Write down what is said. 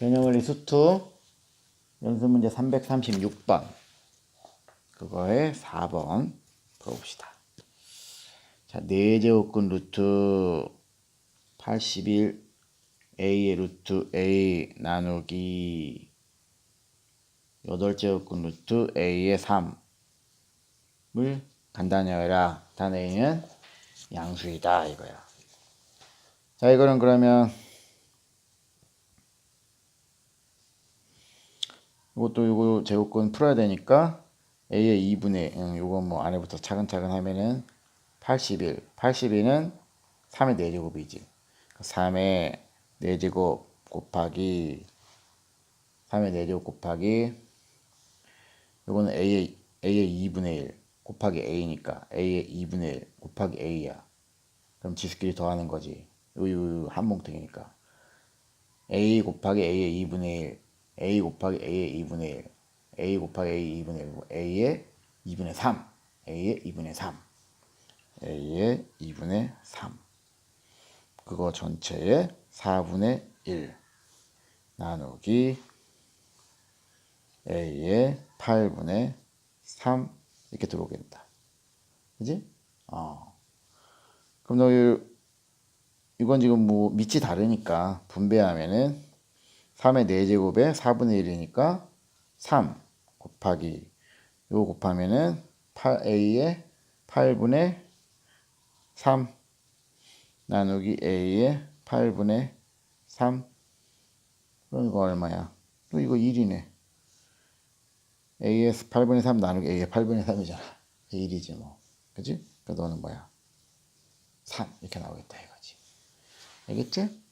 개념원리 수투 연습 문제 336번 그거에 4번 풀어봅시다. 자, 4제곱근 루트 81 a의 루트 a 나누기 8제곱근 루트 a의 3을 간단히 해라. 단 a는 양수이다 이거야. 자, 이거는 그러면 이것도 이거 제곱근 풀어야 되니까 a의 2분의 응, 요거 뭐 안에부터 차근차근 하면은 81 81은 3의 4제곱이지. 3의 4제곱 곱하기 3의 4제곱 곱하기 요거는 a의 a의 2분의 1 곱하기 a니까 a의 2분의 1 곱하기 a야. 그럼 지수끼리 더하는 거지. 요요 한 뭉텅이니까. A 곱하기 a의 2분의 1 a 곱하기 a의 2분의 1 a 곱하기 a 2분의 1 a의 2분의 3 a의 2분의 3 a의 2분의 3 그거 전체의 4분의 1 나누기 a의 8분의 3 이렇게 들어오게 된다. 그지? 어. 그럼 너 이- 이건 지금 뭐 밑이 다르니까 분배하면은 3의 4제곱에 4분의 1이니까 3 곱하기 요거 곱하면은 8a의 8분의 3 나누기 a의 8분의 3 그럼 이거 얼마야? 또 이거 1이네 a의 8분의 3 나누기 a의 8분의 3이잖아 1이지 뭐 그지? 그러니까 너는 뭐야? 3 이렇게 나오겠다 이거지 알겠지?